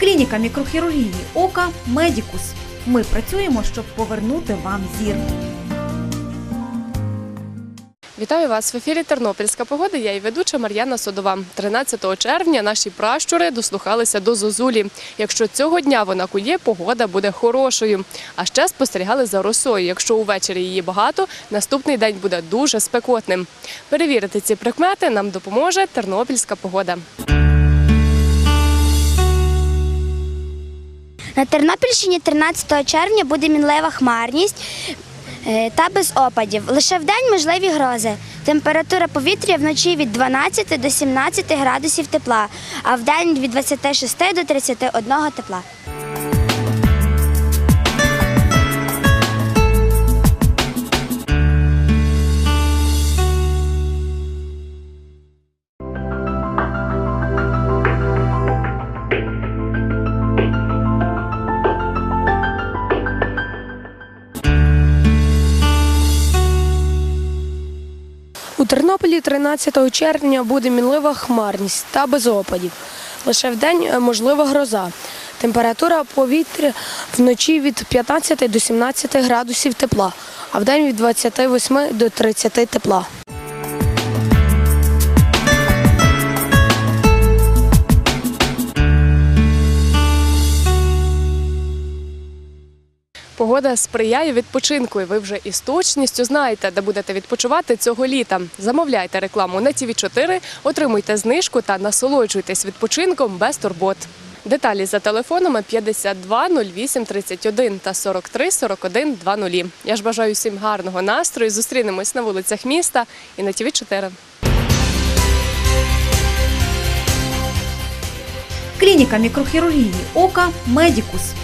Клініка мікрохірургії ока Медікус. Ми працюємо, щоб повернути вам зір. Вітаю вас в ефірі Тернопільська погода. Я і ведуча Мар'яна Содова. 13 червня наші пращури дослухалися до зозулі. Якщо цього дня вона кує, погода буде хорошою. А ще спостерігали за росою. Якщо увечері її багато, наступний день буде дуже спекотним. Перевірити ці прикмети нам допоможе Тернопільська погода. На Тернопільщині 13 червня буде мінлива хмарність е, та без опадів. Лише вдень можливі грози. Температура повітря вночі від 12 до 17 градусів тепла, а вдень від 26 до 31 тепла. Тернополі 13 червня буде мінлива хмарність та без опадів. Лише в день можлива гроза. Температура повітря вночі від 15 до 17 градусів тепла, а в день від 28 до 30 тепла. Погода сприяє відпочинку, і ви вже із точністю знаєте, де будете відпочивати цього літа. Замовляйте рекламу на tv 4 отримуйте знижку та насолоджуйтесь відпочинком без турбот. Деталі за телефонами 52 08 31 та 43 41 20. Я ж бажаю всім гарного настрою. Зустрінемось на вулицях міста і на tv 4 Клініка мікрохірургії ока Медікус.